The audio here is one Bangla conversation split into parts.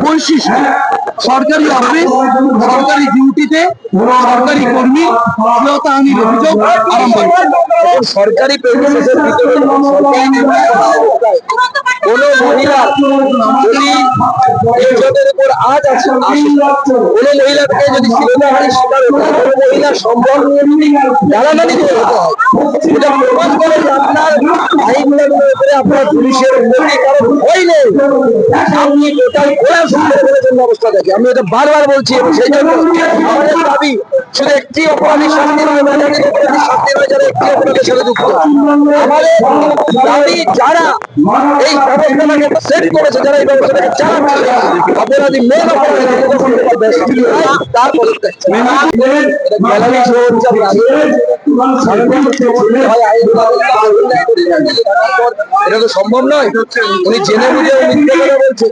বৈশিষ্ট্য সরকারি অফিস সরকারি ডিউটিতে সরকারি কর্মী শ্লীলতাহানির অভিযোগ আরম্ভ সরকারি কোন মহিলা যদি ইজ্জতের উপর আজ আছে কোন মহিলাকে যদি শিরোধারী শিকার কোন মহিলা জ্বালানি দিয়ে হতে হয় এটা প্রমাণ করে যে আপনার আইনগুলোর উপরে আপনার পুলিশের উপরে কারও ভয় আপনি টোটাল কোরআন শুনতে পেরেছেন অবস্থা দেখে। আমি এটা বারবার বলছি এবং সেই জন্য আমাদের দাবি শুধু একটি অপরাধী শাস্তি নয় শাস্তি নয় যারা একটি অপরাধের সাথে যুক্ত। আমাদের দাবি যারা এই ব্যবস্থাটাকে সেট করেছে যারা এই ব্যবস্থাটাকে চালাচ্ছে অপরাধী মেন অপরাধী তার পদত্যাগ এটা তো সম্ভব নয়। উনি জেনে বুঝে মিথ্যে কথা বলছে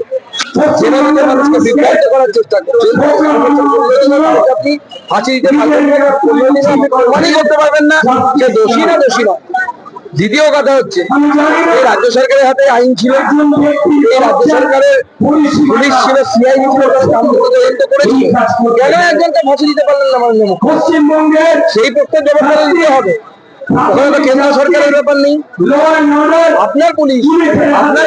জেনে বুঝে মানুষকে বিভ্রান্ত করার চেষ্টা করছে আপনি ফাঁসি দিতে পারবেন না। করতে পারবেন না সে দোষী না দোষী না দ্বিতীয় কথা হচ্ছে, এই রাজ্য সরকারের হাতে আইন ছিল রাজ্য সরকারের পুলিশ ছিল সিআইডি ছিল কেন একজনকে ফাঁসি দিতে পারলেন না মাননীয়? পশ্চিমবঙ্গের সেই পক্ষে জবাবদারি দিতে হবে। কেন্দ্র সরকারের ব্যাপার নেই। আপনার পুলিশ, আপনার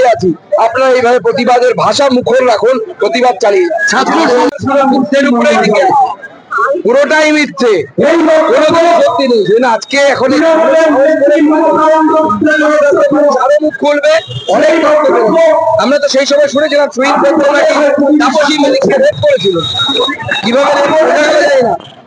আছি। আপনারা এইভাবে প্রতিবাদের ভাষা মুখর রাখুন, প্রতিবাদ চালিয়ে। ছাত্র উপরে পুরোটাই মিথ্যে। আজকে এখন আমরা তো সেই সময় শুনেছিলাম করেছিল। কীভাবে